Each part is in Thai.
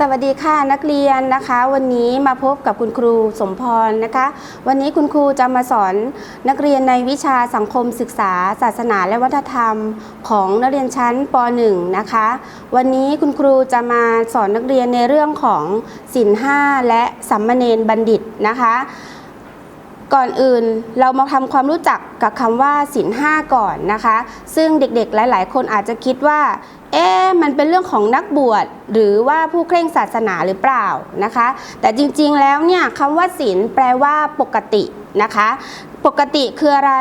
สวัสดีค่ะนักเรียนนะคะ วันนี้มาพบกับคุณครูสมพรนะคะ วันนี้คุณครูจะมาสอนนักเรียนในวิชาสังคมศึกษา ศาสนาและวัฒนธรรม ของนักเรียนชั้นป .1 นะคะ วันนี้คุณครูจะมาสอนนักเรียนในเรื่องของศีลห้าและสัมมเนนบัณฑิตนะคะ ก่อนอื่นเรามาทำความรู้จักกับคำว่าศีลห้าก่อนนะคะ ซึ่งเด็กๆหลาย ๆ คนอาจจะคิดว่า เอ๊มันเป็นเรื่องของนักบวชหรือว่าผู้เคร่งศาสนาหรือเปล่านะคะ แต่จริงๆแล้วเนี่ยคำว่าศีลแปลว่าปกตินะคะ ปกติคืออะไร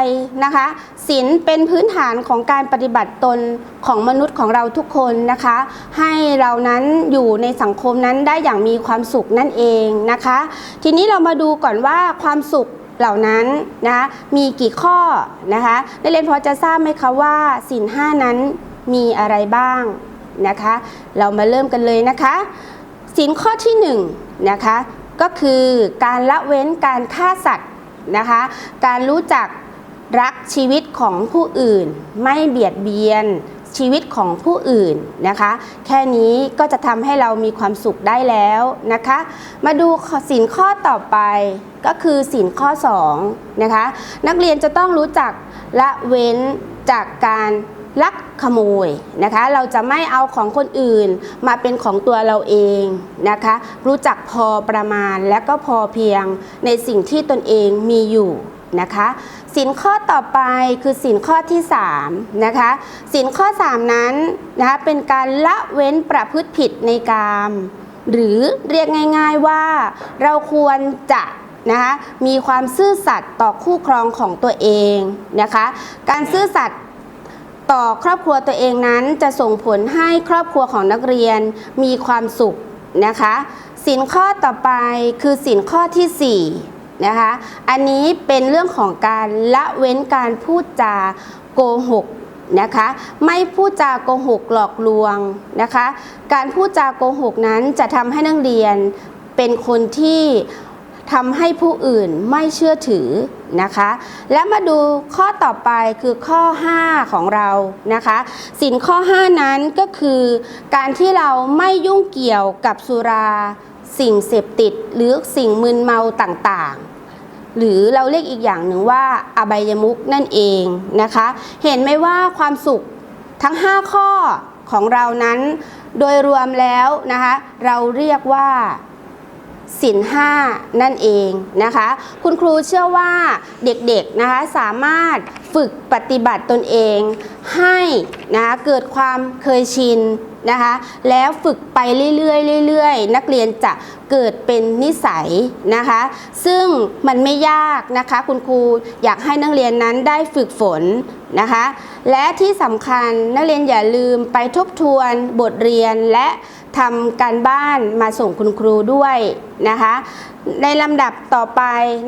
นะคะศีลเป็นพื้นฐานของการปฏิบัติตนของมนุษย์ของเราทุกคนนะคะ ให้เรานั้นอยู่ในสังคมนั้นได้อย่างมีความสุขนั่นเองนะคะ ทีนี้เรามาดูก่อนว่าความสุขเหล่านั้นนะคะมีกี่ข้อนะคะนักเรียนพอจะทราบไหมคะว่าศีลห้านั้น มีอะไรบ้างนะคะ เรามาเริ่มกันเลยนะคะศีลข้อที่หนึ่งนะคะก็คือการละเว้นการฆ่าสัตว์นะคะ การรู้จักรักชีวิตของผู้อื่น ไม่เบียดเบียนชีวิตของผู้อื่นนะคะ แค่นี้ก็จะทำให้เรามีความสุขได้แล้วนะคะ มาดูสินข้อต่อไปก็คือสินข้อ2นะคะ นักเรียนจะต้องรู้จักละเว้นจากการ ลักขโมยนะคะ เราจะไม่เอาของคนอื่นมาเป็นของตัวเราเองนะคะ รู้จักพอประมาณและก็พอเพียงในสิ่งที่ตนเองมีอยู่นะคะสินข้อต่อไปคือสินข้อที่3นะคะสินข้อ 3 นั้นนะคะเป็นการละเว้นประพฤติผิดในกามหรือเรียกง่ายๆว่าเราควรจะนะคะมีความซื่อสัตย์ต่อคู่ครองของตัวเองนะคะ การซื่อสัตย์ ต่อครอบครัวตัวเองนั้นจะส่งผลให้ครอบครัวของนักเรียนมีความสุขนะคะสินข้อต่อไปคือสินข้อทีสี่4นะคะอันนี้เป็นเรื่องของการละเว้นการพูดจาโกหกนะคะไม่พูดจาโกหกหลอกลวงนะคะการพูดจาโกหกนั้นจะทำให้นักเรียนเป็นคนที่ ทำให้ผู้อื่นไม่เชื่อถือนะคะ และมาดูข้อต่อไปคือข้อ 5 ของเรานะคะสินข้อ 5 นั้นก็คือ การที่เราไม่ยุ่งเกี่ยวกับสุรา สิ่งเสพติดหรือสิ่งมึนเมาต่างๆหรือเราเรียกอีกอย่างหนึ่งว่าอบายมุกนั่นเองนะคะ เห็นไหมว่าความสุขทั้ง 5 ข้อของเรานั้น โดยรวมแล้วนะคะ เราเรียกว่า สินห้านั่นเองนะคะ คุณครูเชื่อว่าเด็กๆนะคะสามารถฝึกปฏิบัติตนเอง ให้นะคะเกิดความเคยชินนะคะแล้วฝึกไปเรื่อยๆเรื่อยๆ นักเรียนจะเกิดเป็นนิสัยนะคะ ซึ่งมันไม่ยากนะคะคุณครูอยากให้นักเรียนนั้นได้ฝึกฝนนะคะ และที่สำคัญนักเรียนอย่าลืมไปทบทวนบทเรียนและ ทำการบ้านมาส่งคุณครูด้วยนะคะ ในลำดับต่อไป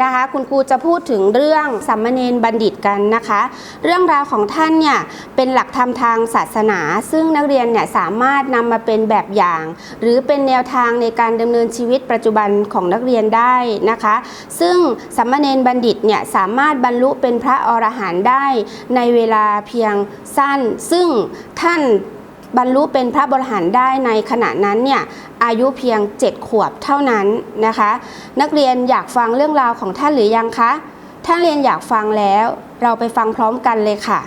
นะคะ คุณครูจะพูดถึงเรื่องสัมมเนนบัณฑิตกันนะคะ เรื่องราวของท่านเนี่ยเป็นหลักธรรมทางศาสนา ซึ่งนักเรียนเนี่ยสามารถนำมาเป็นแบบอย่าง หรือเป็นแนวทางในการดำเนินชีวิตปัจจุบันของนักเรียนได้นะคะ ซึ่งสัมมเนนบัณฑิตเนี่ยสามารถบรรลุเป็นพระอรหันต์ได้ในเวลาเพียงสั้น ซึ่งท่าน บรรลุเป็นพระบรหันได้ในขณะนั้นเนี่ยอายุเพียง 7 ขวบเท่านั้นนะคะ นักเรียนอยากฟังเรื่องราวของท่านหรือยังคะ ถ้าเรียนอยากฟังแล้วเราไปฟังพร้อมกันเลยค่ะ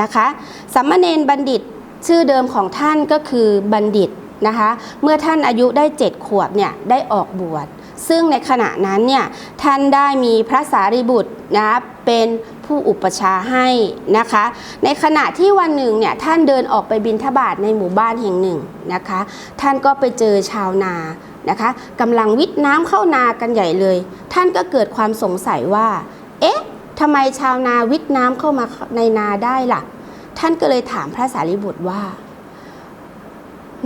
นะคะสัมมเนนบัณฑิตชื่อเดิมของท่านก็คือบัณฑิตนะคะเมื่อท่านอายุได้ 7 ขวบเนี่ยได้ออกบวชซึ่งในขณะนั้นเนี่ยท่านได้มีพระสารีบุตรนะเป็น ผู้อุปชาให้นะคะ ในขณะที่วันหนึ่งเนี่ยท่านเดินออกไปบินทบาทในหมู่บ้านแห่งหนึ่งนะคะ ท่านก็ไปเจอชาวนานะคะกำลังวิทน้ำเข้านากันใหญ่เลย ท่านก็เกิดความสงสัยว่า เอ๊ะทำไมชาวนาวิทน้ำเข้ามาในนาได้ล่ะ ท่านก็เลยถามพระสารีบุตรว่า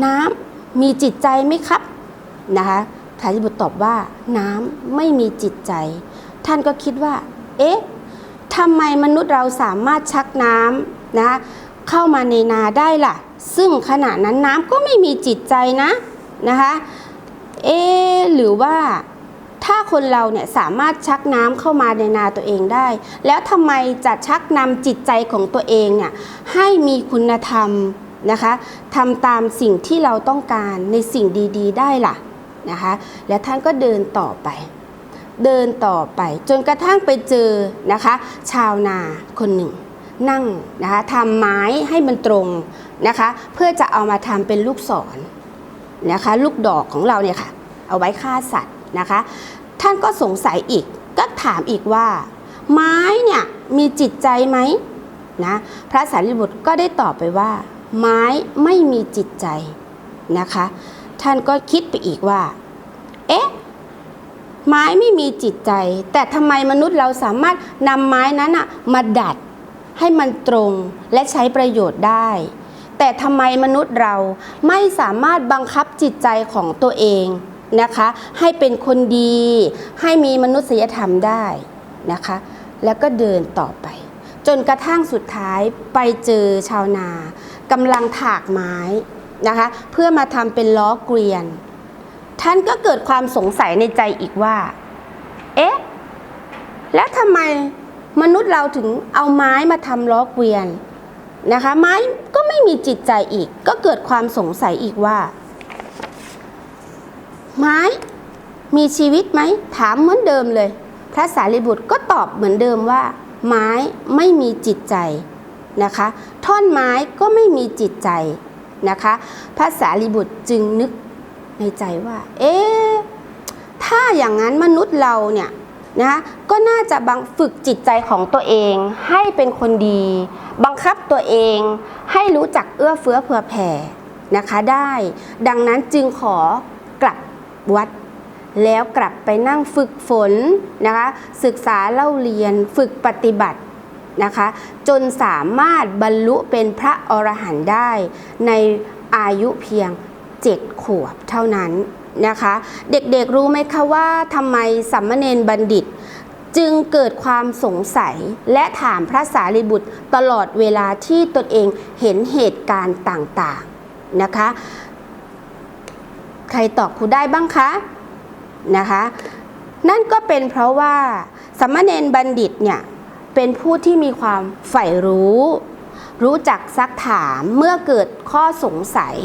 น้ำมีจิตใจไหมครับนะคะสารีบุตรตอบว่าน้ำไม่มีจิตใจ ท่านก็คิดว่า เอ๊ะ ทำไมมนุษย์เราสามารถชักน้ำนะเข้ามาในนาได้ล่ะ ซึ่งขณะนั้นน้ำก็ไม่มีจิตใจนะนะคะเอหรือว่าถ้าคนเราเนี่ยสามารถชักน้ำเข้ามาในนาตัวเองได้ แล้วทำไมจะชักนำจิตใจของตัวเองเนี่ยให้มีคุณธรรมนะคะทำตามสิ่งที่เราต้องการในสิ่งดี ๆ ได้ล่ะนะคะ แล้วท่านก็เดินต่อไป เดินต่อไปจนกระทั่งไปเจอนะคะ ชาวนาคนหนึ่ง นั่งนะคะทำไม้ให้มันตรงนะคะ เพื่อจะเอามาทำเป็นลูกศรนะคะ ลูกดอกของเราเนี่ยค่ะ เอาไว้ฆ่าสัตว์นะคะ ท่านก็สงสัยอีกก็ถามอีกว่า ไม้เนี่ยมีจิตใจไหมนะพระสารีบุตรก็ได้ตอบไปว่า ไม้ไม่มีจิตใจนะคะ ท่านก็คิดไปอีกว่า ไม้ไม่มีจิตใจ แต่ทำไมมนุษย์เราสามารถนำไม้นั้นอะมาดัดให้มันตรงและใช้ประโยชน์ได้ แต่ทำไมมนุษย์เราไม่สามารถบังคับจิตใจของตัวเองนะคะ ให้เป็นคนดี ให้มีมนุษยธรรมได้นะคะ แล้วก็เดินต่อไป จนกระทั่งสุดท้ายไปเจอชาวนากำลังถากไม้นะคะ เพื่อมาทำเป็นล้อเกวียน ท่านก็เกิดความสงสัยในใจอีกว่า เอ๊ะ แล้วทำไมมนุษย์เราถึงเอาไม้มาทำล้อเกวียนนะคะ ไม้ก็ไม่มีจิตใจอีก ก็เกิดความสงสัยอีกว่า ไม้มีชีวิตไหม ถามเหมือนเดิมเลย พระสารีบุตรก็ตอบเหมือนเดิมว่า ไม้ไม่มีจิตใจนะคะ ท่อนไม้ก็ไม่มีจิตใจนะคะ พระสารีบุตรจึงนึก ในใจว่า เอ๊ะถ้าอย่างนั้นมนุษย์เราเนี่ยนะก็น่าจะบังฝึกจิตใจของตัวเอง ให้เป็นคนดี บังคับตัวเอง ให้รู้จักเอื้อเฟื้อเผื่อแผ่นะคะได้ ดังนั้นจึงขอกลับวัด แล้วกลับไปนั่งฝึกฝนนะคะศึกษาเล่าเรียนฝึกปฏิบัตินะคะจนสามารถบรรลุเป็นพระอรหันต์ได้ในอายุเพียง 7 ขวบเท่านั้นนะคะ เด็กๆรู้ไหมคะว่าทำไมสัมมเนนบัณฑิต จึงเกิดความสงสัยและถามพระสารีบุตรตลอดเวลาที่ตนเองเห็นเหตุการณ์ต่างๆนะคะ ใครตอบครูได้บ้างคะนะคะนั่นก็เป็นเพราะว่าสัมมเนนบัณฑิตเนี่ยเป็นผู้ที่มีความใฝ่รู้ รู้จักซักถามเมื่อเกิดข้อสงสัย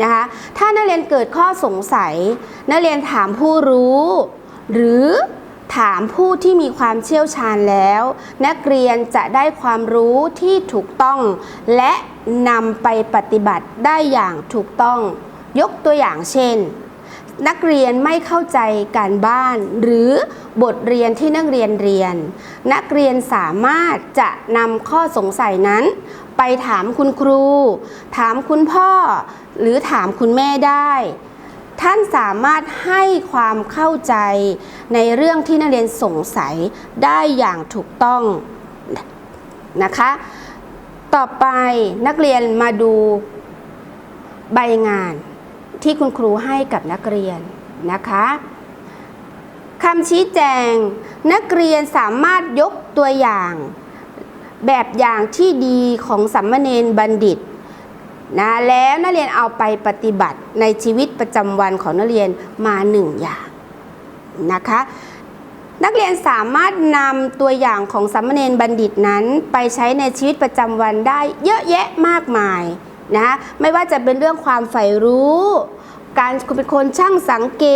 นะคะ ถ้านักเรียนเกิดข้อสงสัย นักเรียนถามผู้รู้ หรือถามผู้ที่มีความเชี่ยวชาญแล้ว นักเรียนจะได้ความรู้ที่ถูกต้อง และนำไปปฏิบัติได้อย่างถูกต้อง ยกตัวอย่างเช่น นักเรียนไม่เข้าใจการบ้าน หรือบทเรียนที่นักเรียนเรียน นักเรียนสามารถจะนำข้อสงสัยนั้น ไปถามคุณครู ถามคุณพ่อ หรือถามคุณแม่ได้ ท่านสามารถให้ความเข้าใจในเรื่องที่นักเรียนสงสัยได้อย่างถูกต้องนะคะ ต่อไปนักเรียนมาดูใบงานที่คุณครูให้กับนักเรียนนะคะคำชี้แจง นักเรียนสามารถยกตัวอย่าง แบบอย่างที่ดีของสัมมเนนบัณฑิต นะแล้วนักเรียนเอาไปปฏิบัติในชีวิตประจำวันของนักเรียนมาหนึ่งอย่างนะคะนักเรียนสามารถนำตัวอย่างของสัมเนนบัณฑิตนั้น ไปใช้ในชีวิตประจำวันได้เยอะแยะมากมายนะไม่ว่าจะเป็นเรื่องความใฝ่รู้ การเป็นคนช่างสังเก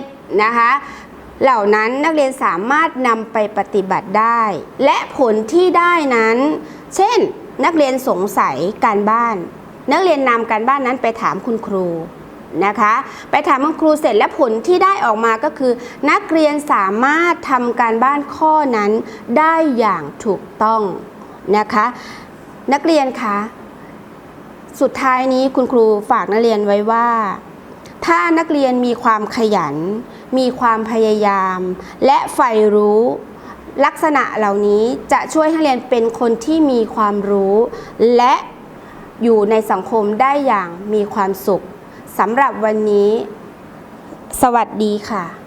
ตนะคะเหล่านั้นนักเรียนสามารถนำไปปฏิบัติได้ และผลที่ได้นั้น เช่น นักเรียนสงสัยการบ้าน นักเรียนนำการบ้านนั้นไปถามคุณครูนะคะ ไปถามคุณครูเสร็จและผลที่ได้ออกมาก็คือ นักเรียนสามารถทำการบ้านข้อนั้นได้อย่างถูกต้องนะคะ นักเรียนคะสุดท้ายนี้คุณครูฝากนักเรียนไว้ว่า ถ้านักเรียนมีความขยัน มีความพยายาม และใฝ่รู้ ลักษณะเหล่านี้จะช่วยให้เรียนเป็นคนที่มีความรู้ และ อยู่ในสังคมได้อย่างมีความสุขสำหรับวันนี้ สวัสดีค่ะ